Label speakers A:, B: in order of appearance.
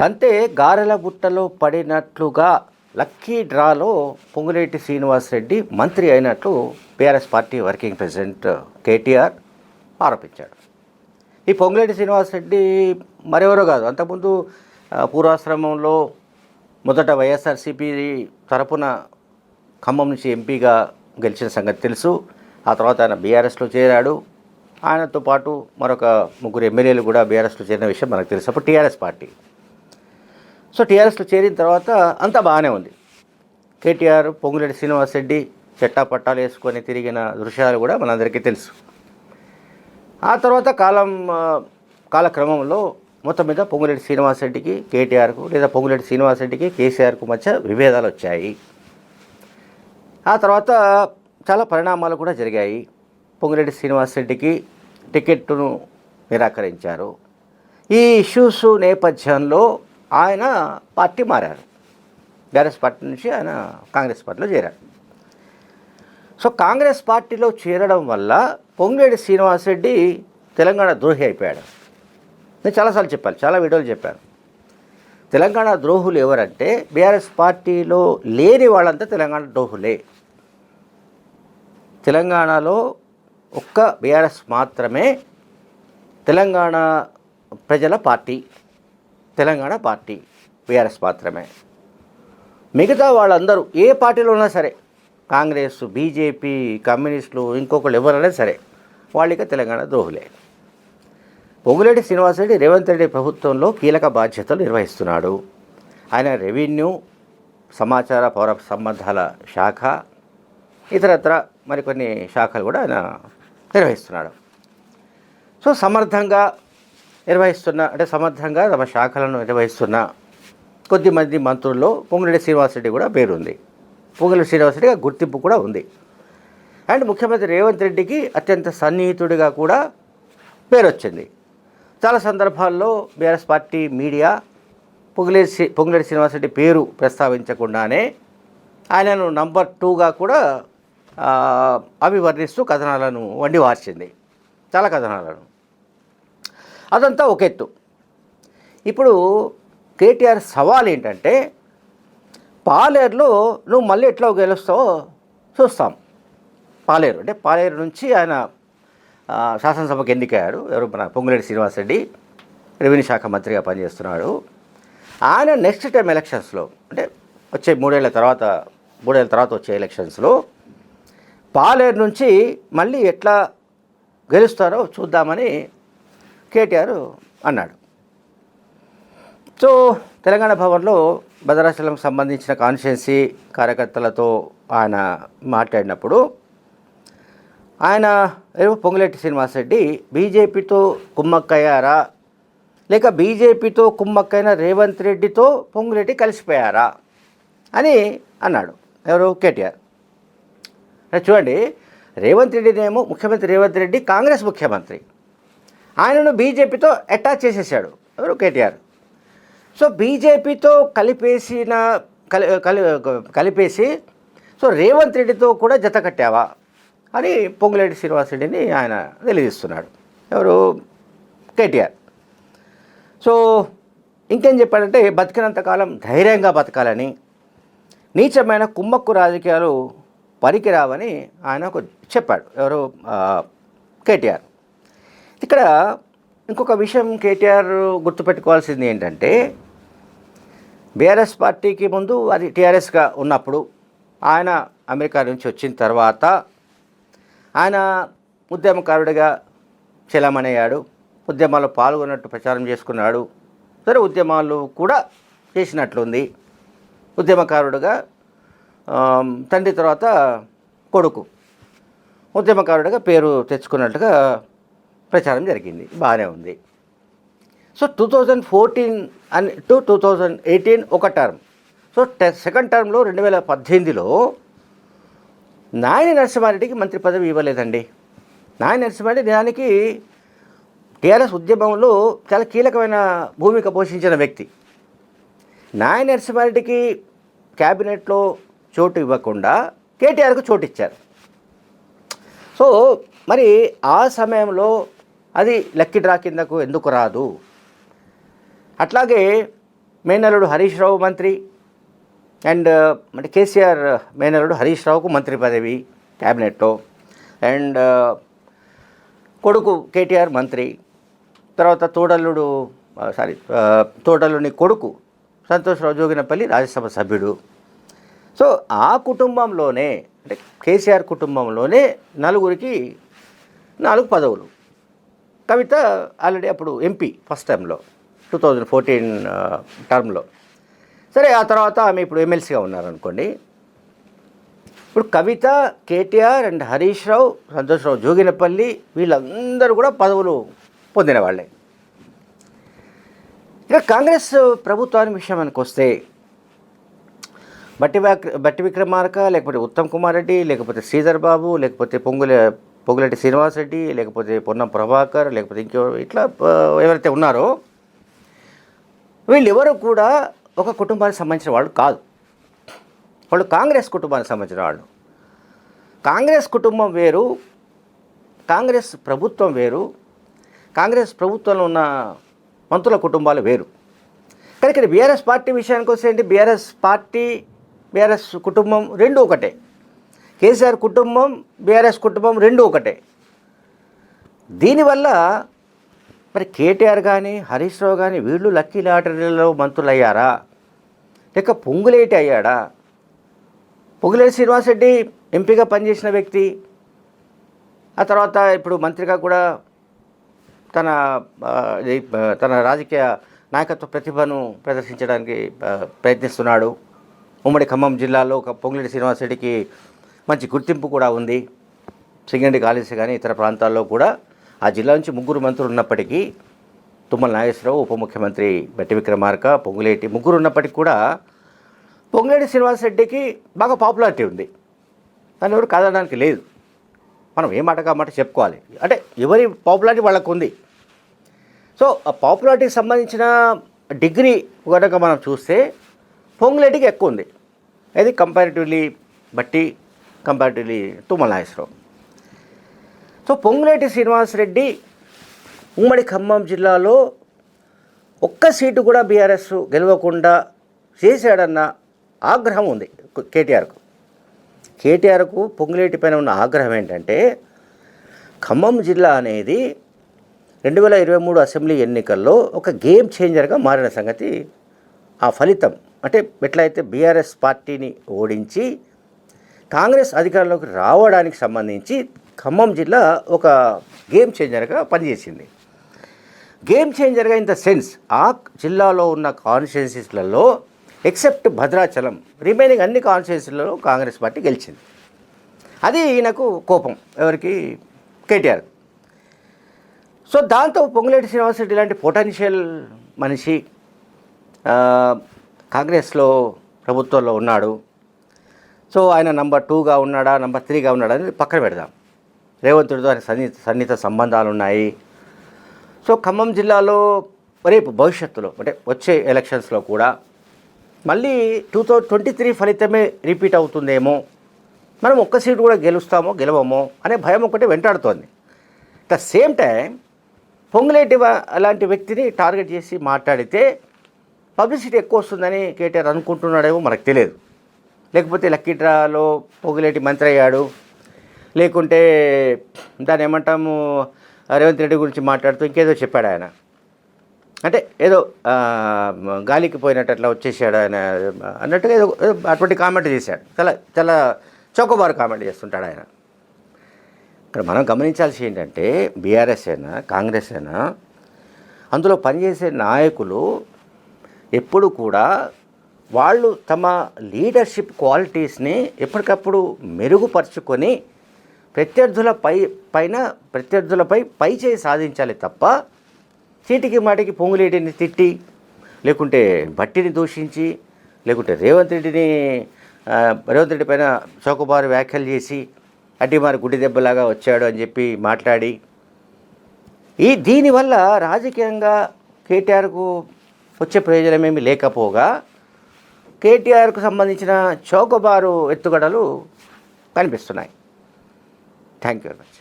A: తంతే గారెల బుట్టలో పడినట్లుగా లక్కీ డ్రాలో పొంగులేటి శ్రీనివాసరెడ్డి మంత్రి అయినట్లు BRS party working president KTR ఆరోపించాడు. ఈ పొంగులేటి శ్రీనివాసరెడ్డి మరెవరో కాదు. అంతకుముందు పూర్వాశ్రమంలో మొదట వైఎస్ఆర్సీపీ తరపున ఖమ్మం నుంచి ఎంపీగా గెలిచిన సంగతి తెలుసు. ఆ తర్వాత ఆయన బీఆర్ఎస్లో చేరాడు. ఆయనతో పాటు మరొక ముగ్గురు ఎమ్మెల్యేలు కూడా బీఆర్ఎస్లో చేరిన విషయం మనకు తెలుసు. అప్పుడు టీఆర్ఎస్ పార్టీ సో టీఆర్ఎస్లో చేరిన తర్వాత అంతా బాగానే ఉంది. కేటీఆర్ పొంగులేటి శ్రీనివాసరెడ్డి చెట్టా పట్టాలు వేసుకొని తిరిగిన దృశ్యాలు కూడా మనందరికీ తెలుసు. ఆ తర్వాత కాలం కాలక్రమంలో మొత్తం మీద పొంగులేటి శ్రీనివాసరెడ్డికి కేటీఆర్కు లేదా పొంగులేటి శ్రీనివాసరెడ్డికి కేసీఆర్కు మధ్య విభేదాలు వచ్చాయి. ఆ తర్వాత చాలా పరిణామాలు కూడా జరిగాయి. పొంగులేటి శ్రీనివాసరెడ్డికి టికెట్ను నిరాకరించారు. ఈ ఇష్యూస్ నేపథ్యంలో ఆయన పార్టీ మారారు. బీఆర్ఎస్ పార్టీ నుంచి ఆయన కాంగ్రెస్ పార్టీలో చేరారు. సో కాంగ్రెస్ పార్టీలో చేరడం వల్ల పొంగులేటి శ్రీనివాసరెడ్డి తెలంగాణ ద్రోహి అయిపోయాడు. నేను చాలాసార్లు చెప్పాను చాలా వీడియోలు చెప్పాను. తెలంగాణ ద్రోహులు ఎవరంటే బీఆర్ఎస్ పార్టీలో లేని వాళ్ళంతా తెలంగాణ ద్రోహులే. తెలంగాణలో ఒక్క బీఆర్ఎస్ మాత్రమే తెలంగాణ ప్రజల పార్టీ. తెలంగాణ పార్టీ బీఆర్ఎస్ మాత్రమే. మిగతా వాళ్ళందరూ ఏ పార్టీలో ఉన్నా సరే కాంగ్రెస్ బీజేపీ కమ్యూనిస్టులు ఇంకొకళ్ళు ఎవరైనా సరే వాళ్ళకి తెలంగాణ ద్రోహులే. పొంగులేటి శ్రీనివాసరెడ్డి రేవంత్ రెడ్డి ప్రభుత్వంలో కీలక బాధ్యతలు నిర్వహిస్తున్నాడు. ఆయన రెవెన్యూ సమాచార పౌర సంబంధాల శాఖ ఇతరత్ర మరికొన్ని శాఖలు కూడా ఆయన నిర్వహిస్తున్నాడు. సో సమర్థంగా నిర్వహిస్తున్న అంటే సమర్థంగా తమ శాఖలను నిర్వహిస్తున్న కొద్దిమంది మంత్రుల్లో పొంగిరెడ్డి శ్రీనివాసరెడ్డి కూడా పేరుంది. పొంగిరెడ్డి శ్రీనివాసరెడ్డిగా గుర్తింపు కూడా ఉంది. అండ్ ముఖ్యమంత్రి రేవంత్ రెడ్డికి అత్యంత సన్నిహితుడిగా కూడా పేరు వచ్చింది చాలా సందర్భాల్లో బీఆర్ఎస్ పార్టీ మీడియా పొంగులేటి శ్రీ- పొంగులేటి శ్రీనివాసరెడ్డి పేరు ప్రస్తావించకుండానే ఆయనను నంబర్ టూగా కూడా అభివర్ణిస్తూ కథనాలను వండి వార్చింది. చాలా కథనాలను. అదంతా ఒక ఎత్తు. ఇప్పుడు కేటీఆర్ సవాల్ ఏంటంటే పాలేరులో నువ్వు మళ్ళీ ఎట్లా గెలుస్తావో చూస్తాం. పాలేరు అంటే పాలేరు నుంచి ఆయన శాసనసభకు ఎన్నికయ్యాడు. ఎవరు మన పొంగులేటి శ్రీనివాసరెడ్డి రెవెన్యూ శాఖ మంత్రిగా పనిచేస్తున్నాడు. ఆయన నెక్స్ట్ టైం ఎలక్షన్స్లో అంటే వచ్చే మూడేళ్ళ తర్వాత మూడేళ్ళ తర్వాత వచ్చే ఎలక్షన్స్లో పాలేరు నుంచి మళ్ళీ ఎట్లా గెలుస్తారో చూద్దామని కేటీఆర్ అన్నాడు. సో తెలంగాణ భవన్లో భద్రాచలం సంబంధించిన కాన్స్టిట్యున్సీ కార్యకర్తలతో ఆయన మాట్లాడినప్పుడు ఆయన ఏమో పొంగులేటి శ్రీనివాసరెడ్డి బీజేపీతో కుమ్మక్కయ్యారా? లేక బీజేపీతో కుమ్మక్కైన రేవంత్ రెడ్డితో పొంగులేటి కలిసిపోయారా? అని అన్నాడు. ఎవరు? కేటీఆర్. చూడండి. రేవంత్ రెడ్డినేమో ముఖ్యమంత్రి రేవంత్ రెడ్డి కాంగ్రెస్ ముఖ్యమంత్రి. ఆయనను బీజేపీతో అటాచ్ చేసేసాడు ఎవరు? కేటీఆర్. సో బీజేపీతో కలిపేసిన కలి కలి కలిపేసి సో రేవంత్ రెడ్డితో కూడా జత కట్టావా అని పొంగులేటి శ్రీనివాసరెడ్డిని ఆయన తెలియజేస్తున్నాడు ఎవరు? కేటీఆర్. సో ఇంకేం చెప్పాడంటే బతికినంతకాలం ధైర్యంగా బతకాలని నీచమైన కుమ్మక్కు రాజకీయాలు పనికిరావని ఆయన ఒక చెప్పాడు. ఎవరు? కేటీఆర్. ఇక్కడ ఇంకొక విషయం కేటీఆర్ గుర్తుపెట్టుకోవాల్సింది ఏంటంటే బీఆర్ఎస్ పార్టీకి ముందు అది టీఆర్ఎస్గా ఉన్నప్పుడు ఆయన అమెరికా నుంచి వచ్చిన తర్వాత ఆయన ఉద్యమకారుడిగా చలమనయ్యాడు ఉద్యమాల్లో పాల్గొన్నట్టు ప్రచారం చేసుకున్నాడు. సరే ఉద్యమాలు కూడా చేసినట్లుంది. ఉద్యమకారుడుగా తండ్రి తర్వాత కొడుకు. ఉద్యమకారుడిగా పేరు తెచ్చుకున్నట్టుగా ప్రచారం జరిగింది. బాగానే ఉంది. సో టూ థౌజండ్ ఫోర్టీన్ అని టు టూ థౌజండ్ ఎయిటీన్ ఒక టర్మ్ సో టె- సెకండ్ టర్మ్లో రెండు వేల పద్దెనిమిదిలో నాయని నరసింహారెడ్డికి మంత్రి పదవి ఇవ్వలేదండి. నాయని నరసింహారెడ్డి దానికి టీఆర్ఎస్ ఉద్యమంలో చాలా కీలకమైన భూమిక పోషించిన వ్యక్తి. నాయని నరసింహారెడ్డికి క్యాబినెట్లో చోటు ఇవ్వకుండా కేటీఆర్కు చోటు ఇచ్చారు సో మరి ఆ సమయంలో అది లక్కీ డ్రా కిందకు ఎందుకు రాదు? అట్లాగే మేనల్లుడు హరీష్ రావు మంత్రి అండ్ అంటే కేసీఆర్ మేనల్లుడు హరీష్ రావుకు మంత్రి పదవి క్యాబినెట్లో అండ్ కొడుకు కేటీఆర్ మంత్రి. తర్వాత తోడల్లుడు సారీ తోడల్లుని కొడుకు సంతోష్రావు జోగినపల్లి రాజ్యసభ సభ్యుడు. సో ఆ కుటుంబంలోనే అంటే కేసీఆర్ కుటుంబంలోనే నలుగురికి నాలుగు పదవులు. కవిత ఆల్రెడీ అప్పుడు ఎంపీ ఫస్ట్ టైంలో టూ థౌజండ్ ఫోర్టీన్ టర్మ్లో. సరే ఆ తర్వాత ఆమె ఇప్పుడు ఎమ్మెల్సీగా ఉన్నారనుకోండి. ఇప్పుడు కవిత కేటీఆర్ అండ్ హరీష్ రావు సంతోష్రావు జోగినపల్లి వీళ్ళందరూ కూడా పదవులు పొందిన వాళ్ళే. ఇక కాంగ్రెస్ ప్రభుత్వానికి విషయానికి వస్తే బట్టి బట్టి విక్రమార్క లేకపోతే ఉత్తమ్ కుమార్ రెడ్డి లేకపోతే శ్రీధర్ బాబు లేకపోతే పొంగుల పొగులెట్టి శ్రీనివాస్ రెడ్డి లేకపోతే పొన్నం ప్రభాకర్ లేకపోతే ఇంకెవరు ఇట్లా ఎవరైతే ఉన్నారో వీళ్ళెవరు కూడా ఒక కుటుంబానికి సంబంధించిన వాళ్ళు కాదు. వాళ్ళు కాంగ్రెస్ కుటుంబానికి సంబంధించిన వాళ్ళు. కాంగ్రెస్ కుటుంబం వేరు కాంగ్రెస్ ప్రభుత్వం వేరు కాంగ్రెస్ ప్రభుత్వంలో ఉన్న మంత్రుల కుటుంబాలు వేరు. కానీ ఇక్కడ బీఆర్ఎస్ పార్టీ విషయానికి వస్తే ఏంటి? బీఆర్ఎస్ పార్టీ బీఆర్ఎస్ కుటుంబం రెండు ఒకటే. కేసీఆర్ కుటుంబం బీఆర్ఎస్ కుటుంబం రెండు ఒకటే. దీనివల్ల మరి కేటీఆర్ కానీ హరీష్ రావు కానీ వీళ్ళు లక్కీ లాటరీలో మంత్రులు అయ్యారా లేక పొంగులేటి అయ్యాడా? పొంగులేటి శ్రీనివాసరెడ్డి ఎంపీగా పనిచేసిన వ్యక్తి. ఆ తర్వాత ఇప్పుడు మంత్రిగా కూడా తన తన రాజకీయ నాయకత్వ ప్రతిభను ప్రదర్శించడానికి ప్రయత్నిస్తున్నాడు. ఉమ్మడి ఖమ్మం జిల్లాలో ఒక పొంగులేటి శ్రీనివాసరెడ్డికి మంచి గుర్తింపు కూడా ఉంది. సింగండి కాళేసి కానీ ఇతర ప్రాంతాల్లో కూడా ఆ జిల్లా నుంచి ముగ్గురు మంత్రులు ఉన్నప్పటికీ తుమ్మల నాగేశ్వరరావు ఉప ముఖ్యమంత్రి బట్టి విక్రమార్క పొంగులేటి ముగ్గురు ఉన్నప్పటికీ కూడా పొంగులేటి శ్రీనివాసరెడ్డికి బాగా పాపులారిటీ ఉంది. దాన్ని ఎవరు కాదనడానికి లేదు. మనం ఏ మాట మాట చెప్పుకోవాలి. అంటే ఎవరి పాపులారిటీ వాళ్ళకు ఉంది సో ఆ పాపులారిటీకి సంబంధించిన డిగ్రీ కనుక మనం చూస్తే పొంగులేటికి ఎక్కువ ఉంది. అది కంపారిటివ్లీ బట్టి comparatively to Nageswara Rao so Ponguleti Srinivasa Reddy ఉమ్మడి ఖమ్మం జిల్లాలో ఒక్క సీటు కూడా బీఆర్ఎస్ గెలవకుండా చేశాడన్న ఆగ్రహం ఉంది కేటీఆర్కు. కేటీఆర్కు పొంగులేటి పైన ఉన్న ఆగ్రహం ఏంటంటే ఖమ్మం జిల్లా అనేది రెండు వేల ఇరవై మూడు అసెంబ్లీ ఎన్నికల్లో ఒక గేమ్ చేంజర్గా మారిన సంగతి ఆ ఫలితం అంటే ఎట్లయితే బీఆర్ఎస్ పార్టీని ఓడించి కాంగ్రెస్ అధికారంలోకి రావడానికి సంబంధించి ఖమ్మం జిల్లా ఒక గేమ్ చేంజర్గా పనిచేసింది. గేమ్ చేంజర్గా ఇన్ ద సెన్స్ ఆ జిల్లాలో ఉన్న కాన్స్టిట్యున్సీస్లలో ఎక్సెప్ట్ భద్రాచలం రిమైనింగ్ అన్ని కాన్స్టిట్యున్సీలలో కాంగ్రెస్ పార్టీ గెలిచింది. అది ఈయనకు కోపం ఎవరికి? కేటీఆర్. సో దాంతో పొంగులేటి శ్రీనివాసరెడ్డి లాంటి పొటెన్షియల్ మనిషి కాంగ్రెస్లో ప్రభుత్వంలో ఉన్నాడు. సో ఆయన నంబర్ టూగా ఉన్నాడా నంబర్ త్రీగా ఉన్నాడా అని పక్కన పెడదాం. రేవంతుడితో ఆయన సన్నిహిత సన్నిహిత సంబంధాలు ఉన్నాయి సో ఖమ్మం జిల్లాలో రేపు భవిష్యత్తులో అంటే వచ్చే ఎలక్షన్స్లో కూడా మళ్ళీ టూ థౌజండ్ ట్వంటీ త్రీ ఫలితమే రిపీట్ అవుతుందేమో మనం ఒక్క సీటు కూడా గెలుస్తామో గెలవమో అనే భయం ఒకటి వెంటాడుతోంది. ద సేమ్ టైం పొంగులేటి అలాంటి వ్యక్తిని టార్గెట్ చేసి మాట్లాడితే పబ్లిసిటీ ఎక్కువ వస్తుందని కేటీఆర్ అనుకుంటున్నాడేమో మనకు తెలియదు. లేకపోతే లక్కీ డ్రాలో పొగిలేటి మంత్రి అయ్యాడు లేకుంటే దాన్ని ఏమంటాము రేవంత్ రెడ్డి గురించి మాట్లాడుతూ ఇంకేదో చెప్పాడు ఆయన. అంటే ఏదో గాలికి పోయినట్టు అట్లా వచ్చేసాడు ఆయన. అన్నట్టుగా ఏదో ఏదో అటువంటి కామెంట్ చేశాడు. చాలా చాలా చౌకబారు కామెంట్ చేస్తుంటాడు ఆయన. ఇక్కడ మనం గమనించాల్సి ఏంటంటే బీఆర్ఎస్ అయినా కాంగ్రెస్ అయినా అందులో పనిచేసే నాయకులు ఎప్పుడు కూడా వాళ్ళు తమ లీడర్షిప్ క్వాలిటీస్ని ఎప్పటికప్పుడు మెరుగుపరుచుకొని ప్రత్యర్థుల పై పైన ప్రత్యర్థులపై పై చేయి సాధించాలి తప్ప చీటికి మాటికి పొంగులేటిని తిట్టి లేకుంటే బట్టిని దూషించి లేకుంటే రేవంత్ రెడ్డిని రేవంత్ రెడ్డి పైన చౌకబారు వ్యాఖ్యలు చేసి అడ్డి మరి గుడ్డి దెబ్బలాగా వచ్చాడు అని చెప్పి మాట్లాడి ఈ దీనివల్ల రాజకీయంగా కేటీఆర్కు వచ్చే ప్రయోజనం ఏమి లేకపోగా కేటీఆర్కు సంబంధించిన చౌకబారు ఎత్తుగడలు కనిపిస్తున్నాయి. Thank you very much.